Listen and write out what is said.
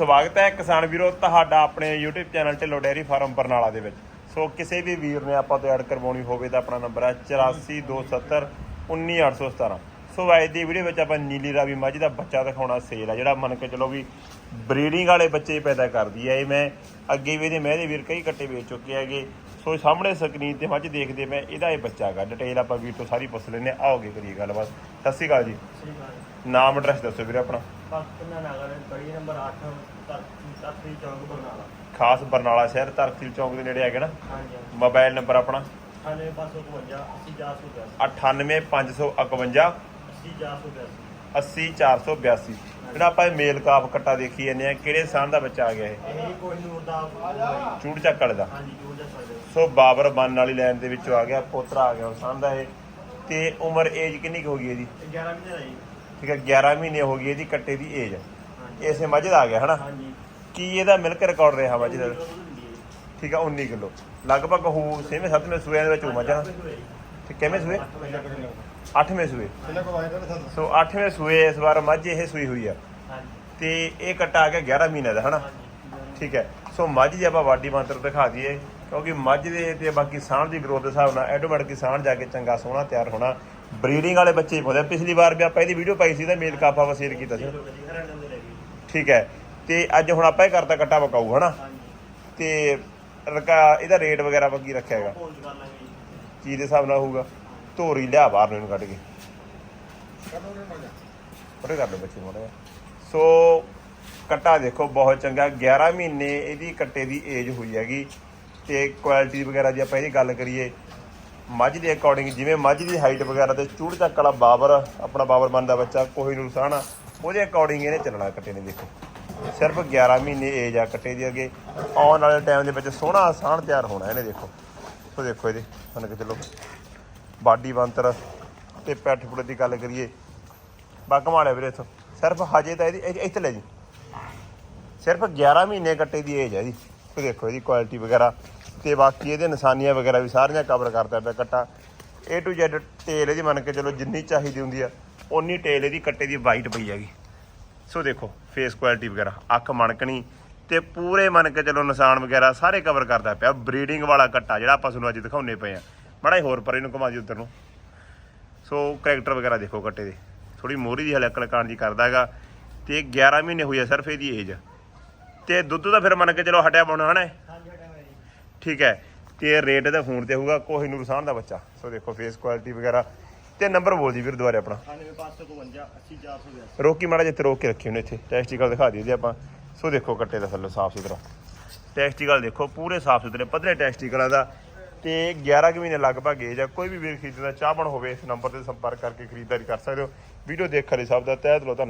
ਸਵਾਗਤ ਹੈ ਕਿਸਾਨ ਵੀਰੋ, ਤੁਹਾਡਾ ਆਪਣੇ YouTube channel Dhillon dairy farm Barnala ਦੇ ਵਿੱਚ। ਸੋ ਕਿਸੇ ਵੀ ਵੀਰ ਨੇ ਆਪਾਂ ਤੋਂ ਐਡ ਕਰਵਾਉਣੀ ਹੋਵੇ ਤਾਂ ਆਪਣਾ ਨੰਬਰ ਹੈ 8427 19817 ਸੋ ਅੱਜ ਦੀ ਵੀਡੀਓ ਵਿੱਚ ਆਪਾਂ ਨੀਲੀ ਰਾਵੀ ਮੱਝ ਦਾ ਬੱਚਾ ਦਿਖਾਉਣਾ, ਸੇਲ ਆ ਜਿਹੜਾ ਮੰਨ ਕੇ ਚਲੋ ਵੀ ਬਰੀਡਿੰਗ ਵਾਲੇ ਬੱਚੇ ਪੈਦਾ ਕਰਦੀ ਹੈ। ਇਹ ਮੈਂ ਅੱਗੇ ਵੀ ਇਹਦੇ ਮਹਿਦੇ ਵੀਰ ਕਈ ਕੱਟੇ ਵੇਚ ਚੁੱਕੇ ਹੈਗੇ। ਸੋ ਸਾਹਮਣੇ ਸਕਰੀਨ ਤੇ ਮੱਝ ਦੇਖਦੇ ਮੈਂ ਇਹਦਾ ਇਹ ਬੱਚਾ ਹੈਗਾ। ਡਿਟੇਲ ਆਪਾਂ ਵੀਰ ਤੋਂ ਸਾਰੀ ਪੁੱਛ ਲੈਨੇ ਆਓਗੇ ਕਰੀਏ ਗੱਲਬਾਤ। ਸਤਿ ਸ਼੍ਰੀ ਅਕਾਲ ਜੀ। ਨਾਮ ਐਡਰੈਸ ਦੱਸੋ ਵੀਰੇ ਆਪਣਾ। ਪਾਕਿਸਤਾਨ ਨਗਰ ਗਲੀ ਨੰਬਰ 8 ਤਖਤੀ ਚੌਂਕ ਬਰਨਾਲਾ। ਖਾਸ ਬਰਨਾਲਾ ਸ਼ਹਿਰ ਧਰਤੀ ਚੌਂਕ ਦੇ ਨੇੜੇ ਹੈਗਾ ਨਾ? ਹਾਂਜੀ ਮੋਬਾਈਲ ਨੰਬਰ ਆਪਣਾ? 9552 80482 98551 80482 80482 ਜਿਹੜਾ ਆਪਾਂ ਇਹ ਮੇਲ ਕਾਫ ਕੱਟਾ ਦੇਖੀ ਜਾਂਦੇ ਆ ਕਿਹੜੇ ਸਾਨ ਦਾ ਬੱਚਾ ਆ ਗਿਆ ਇਹ? ਇਹ ਕੋਈ ਨੂਰ ਦਾ ਚੂੜ ਚੱਕ ਵਾਲੇ ਦਾ। ਹਾਂਜੀ ਜੂਰ ਦਾ। ਸਕਦੇ ਸੋ ਬਾਬਰ ਬੰਨ ਵਾਲੀ ਲਾਈਨ ਦੇ ਵਿੱਚੋਂ ਆ ਗਿਆ ਪੋਤਰਾ ਆ ਗਿਆ ਸਾਨ ਦਾ ਇਹ। ਤੇ ਉਮਰ ਏਜ ਕਿੰਨੀ ਕੁ ਹੋ ਗਈ ਇਹਦੀ? 11 ਮਹੀਨੇ ਦਾ ਜੀ। ਠੀਕ ਹੈ 11 ਮਹੀਨੇ ਹੋ ਗਈ ਇਹਦੀ ਕੱਟੇ ਦੀ ਏਜ ਇਸੇ ਮੱਝ ਦਾ ਆ ਗਿਆ ਹਨਾ? ਹਾਂਜੀ। ਕੀ ਇਹਦਾ ਮਿਲਕ ਰਿਕਾਰਡ ਰਿਹਾ ਮੱਝ ਦਾ। ਠੀਕ ਹੈ 19 ਕਿਲੋ। ਲਗਭਗ ਹੋ 6ਵੇਂ 7ਵੇਂ ਸੂਏ ਦੇ ਵਿੱਚ ਹੋ ਮੱਝਾਂ। ਤੇ ਕਿਵੇਂ ਸੂਏ? ਅੱਠ ਵਜੇ ਤੱਕ ਲਿਆਓ। 8ਵੇਂ ਸੂਏ ਸੋ 8ਵੇਂ ਸੂਏ ਇਸ ਵਾਰ ਮੱਝ ਇਹ ਸੂਈ ਹੋਈ ਆ। ਹਾਂਜੀ। ਤੇ ਇਹ ਕੱਟਾ ਆ ਗਿਆ 11 ਮਹੀਨੇ ਦਾ ਹਨਾ? ਠੀਕ ਹੈ। ਸੋ ਮੱਝ ਦੀ ਆਪਾਂ ਵਾਡੀ ਮੰਤਰ ਦਿਖਾ ਦਈਏ ਕਿਉਂਕਿ ਮੱਝ ਦੇ ਤੇ ਬਾਕੀ ਸਾਂਢ ਦੀ ਗਰੋਥ ਦੇ ਹਿਸਾਬ ਨਾਲ ਆਟੋਮੈਟਿਕ ਸਾਂਢ ਜਾ ਕੇ ਚੰਗਾ ਸੋਹਣਾ ਤਿਆਰ ਹੋਣਾ ਬਰੀਡਿੰਗ ਵਾਲੇ ਬੱਚੇ ਹੀ ਪਾਉਂਦੇ। ਪਿਛਲੀ ਵਾਰ ਵੀ ਆਪਾਂ ਇਹਦੀ ਵੀਡੀਓ ਪਾਈ ਸੀ ਤਾਂ ਮੇਲ ਕਾਫਾ ਵਸੀਰ ਕੀਤਾ ਸੀ। ਜੀ ਠੀਕ ਹੈ। ਤੇ ਅੱਜ ਹੁਣ ਆਪਾਂ ਇਹ ਕਰਤਾ ਕੱਟਾ ਵਕਾਊ ਹਨਾ? ਤੇ ਰਕਾ ਇਹਦਾ ਰੇਟ ਵਗੈਰਾ ਆਪਾਂ ਕੀ ਰੱਖਿਆ ਹੈਗਾ? ਚੀਜ਼ ਦੇ ਹਿਸਾਬ ਨਾਲ ਹੋਊਗਾ, ਧੋਰੀ ਲਿਆ ਬਾਹਰ ਨੂੰ ਇਹਨੂੰ ਕੱਢ ਕੇ। ਕਦੋਂ ਪਰੇ ਕਰ ਲਓ ਬੱਚੇ ਮੋੜੇ ਸੋ ਕੱਟਾ ਦੇਖੋ, ਬਹੁਤ ਚੰਗਾ। 11 ਮਹੀਨੇ ਇਹਦੀ ਕੱਟੇ ਦੀ ਏਜ ਹੋਈ ਹੈਗੀ। ਤੇ ਕੁਆਲਿਟੀ ਵਗੈਰਾ ਦੀ ਆਪਾਂ ਇਹਦੀ ਗੱਲ ਕਰੀਏ, ਮੱਝ ਦੇ ਅਕੋਰਡਿੰਗ ਜਿਵੇਂ ਮੱਝ ਦੀ ਹਾਈਟ ਵਗੈਰਾ ਤੇ ਚੂੜ ਚੱਕ ਵਾਲਾ ਬਾਬਰ, ਆਪਣਾ ਬਾਬਰ ਬਣਦਾ ਬੱਚਾ, ਕੋਈ ਨੂੰ ਸਾਣਾ ਉਹਦੇ ਅਕੋਰਡਿੰਗ ਇਹਨੇ ਚੱਲਣਾ ਕੱਟੇ ਨੇ ਦੇਖੋ। ਸਿਰਫ 11 ਮਹੀਨੇ ਏਜ ਆ ਕੱਟੇ ਦੀ ਅੱਗੇ। ਆਉਣ ਵਾਲੇ ਟਾਈਮ ਦੇ ਵਿੱਚ ਸੋਹਣਾ ਆਸਾਨ ਤਿਆਰ ਹੋਣਾ ਇਹਨੇ ਦੇਖੋ। ਸੋ ਦੇਖੋ ਇਹਦੇ ਮੰਨ ਕੇ ਚੱਲੋ ਬਾਡੀ ਬੰਤਰ ਤੇ ਪੈਠ ਪੁੜੇ ਦੀ ਗੱਲ ਕਰੀਏ। ਬਾ ਕਮਾਲਿਆ ਵੀਰੇ ਇਥੋਂ। ਸਿਰਫ ਹਜੇ ਤਾਂ ਇਹਦੀ, ਇਹ- ਇੱਥੇ ਲੈ ਜੀ। ਸਿਰਫ 11 ਮਹੀਨੇ ਕੱਟੇ ਦੀ ਏਜ ਹੈ ਇਹਦੀ। ਇਹ ਦੇਖੋ ਇਹਦੀ ਕੁਆਲਿਟੀ ਵਗੈਰਾ। ਤੇ ਬਾਕੀ ਇਹਦੇ ਨਿਸ਼ਾਨੀਆਂ ਵਗੈਰਾ ਵੀ ਸਾਰੀਆਂ ਕਵਰ ਕਰਦਾ ਪਿਆ ਕੱਟਾ। A to Z ਟੇਲ ਇਹਦੀ ਮੰਨ ਕੇ ਚਲੋ ਜਿੰਨੀ ਚਾਹੀਦੀ ਹੁੰਦੀ ਆ, ਓਨੀ ਟੇਲ ਇਹਦੀ ਕੱਟੇ ਦੀ ਵਾਈਟ ਪਈ ਹੈਗੀ। ਸੋ ਦੇਖੋ ਫੇਸ ਕੁਆਲਿਟੀ ਵਗੈਰਾ। ਅੱਖ ਮਣਕਣੀ ਤੇ ਪੂਰੇ ਮੰਨ ਕੇ ਚਲੋ ਨਿਸ਼ਾਨ ਵਗੈਰਾ ਸਾਰੇ ਕਵਰ ਕਰਦਾ ਪਿਆ। ਬਰੀਡਿੰਗ ਵਾਲਾ ਕੱਟਾ ਜਿਹੜਾ ਆਪਾਂ ਤੁਹਾਨੂੰ ਅੱਜ ਦਿਖਾਉਣੇ ਪਏ ਆ। ਬੜਾ ਹੀ ਹੋਰ ਪਰੇ ਨੂੰ ਘੁਮਾ ਜੀ ਉੱਧਰ। ਨੂੰ ਸੋ ਕਰੈਕਟਰ ਵਗੈਰਾ ਦੇਖੋ ਕੱਟੇ ਦੇ। ਥੋੜੀ ਮੋਹਰੀ ਦੀ ਹਲੇ ਅਕਲ ਕਾਣ ਜੀ ਕਰਦਾ ਹੈਗਾ। ਤੇ 11 ਮਹੀਨੇ ਹੋਈ ਆ ਸਿਰਫ ਇਹਦੀ ਏਜ ਤੇ ਦੁੱਧ ਦਾ ਫਿਰ ਮੰਨ ਕੇ ਚਲੋ ਹਟਿਆ ਪਾਉਣਾ ਹਨਾ? ਠੀਕ ਹੈ। ਤੇ ਰੇਟ ਇਹਦਾ ਫੋਨ ਤੇ ਹੋਊਗਾ ਕੋਹੀ ਨੂਰ ਸਾਹਨ ਦਾ ਬੱਚਾ। ਸੋ ਦੇਖੋ ਫੇਸ ਕੁਆਲਿਟੀ ਵਗੈਰਾ। ਤੇ ਨੰਬਰ ਬੋਲ ਜੀ ਵੀਰ ਦੁਬਾਰੇ ਆਪਣਾ। 9552 80482 ਰੋਕੀ ਮਾੜਾ ਜਿੱਥੇ ਰੋਕ ਕੇ ਰੱਖੀ ਉਹਨੇ ਇੱਥੇ। ਟੈਸਟੀਕਲ ਦਿਖਾ ਦਈਏ ਜੀ ਆਪਾਂ। ਸੋ ਦੇਖੋ ਕੱਟੇ ਦਾ ਥੱਲੇ ਸਾਫ਼ ਸੁਥਰਾ। ਟੈਸਟੀਕਲ ਦੇਖੋ, ਪੂਰੇ ਸਾਫ਼ ਸੁਥਰੇ ਪੱਧਰੇ ਟੈਸਟੀਕਲਾਂ ਦਾ। ਤੇ 11 ਕੁ ਮਹੀਨੇ ਲਗਭਗ ਏਜ ਆ, ਕੋਈ ਵੀ ਵੀਰ ਖਰੀਦਦਾ ਚਾਹਬਣ ਹੋਵੇ ਇਸ ਨੰਬਰ ਤੇ ਸੰਪਰਕ ਕਰਕੇ ਖਰੀਦਦਾਰੀ ਕਰ ਸਕਦੇ ਹੋ। ਵੀਡੀਓ ਦੇਖਣ ਲਈ ਸਭ ਦਾ, ਤਹਿ ਦਿਲੋਂ ਧੰਨਵਾਦ।